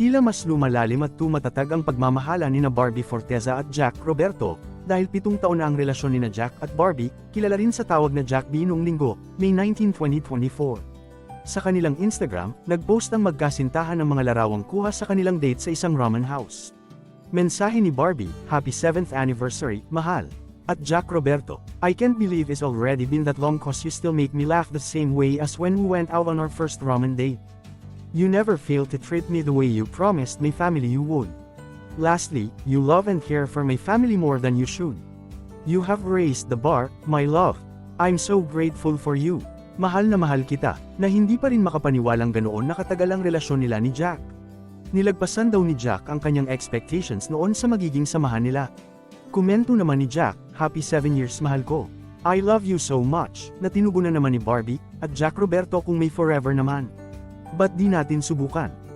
Tila mas lumalalim at tumatatag ang pagmamahala ni na Barbie Forteza at Jack Roberto, dahil pitong taon na ang relasyon ni na Jack at Barbie, kilala rin sa tawag na Jack B noong linggo, May 19, 2024. Sa kanilang Instagram, nagpost ang magkasintahan ng mga larawang kuha sa kanilang date sa isang ramen house. Mensahe ni Barbie, Happy 7th Anniversary, Mahal. At Jack Roberto, I can't believe it's already been that long cause you still make me laugh the same way as when we went out on our first ramen date. You never fail to treat me the way you promised my family you would. Lastly, you love and care for my family more than you should. You have raised the bar, my love. I'm so grateful for you. Mahal na mahal kita, na hindi pa rin makapaniwalang ganoon nakatagal ang relasyon nila ni Jack. Nilagpasan daw ni Jack ang kanyang expectations noon sa magiging samahan nila. Komento naman ni Jack, Happy 7 years mahal ko. I love you so much, na tinugunan naman ni Barbie, at Jack Roberto kung may forever naman. Ba't di natin subukan?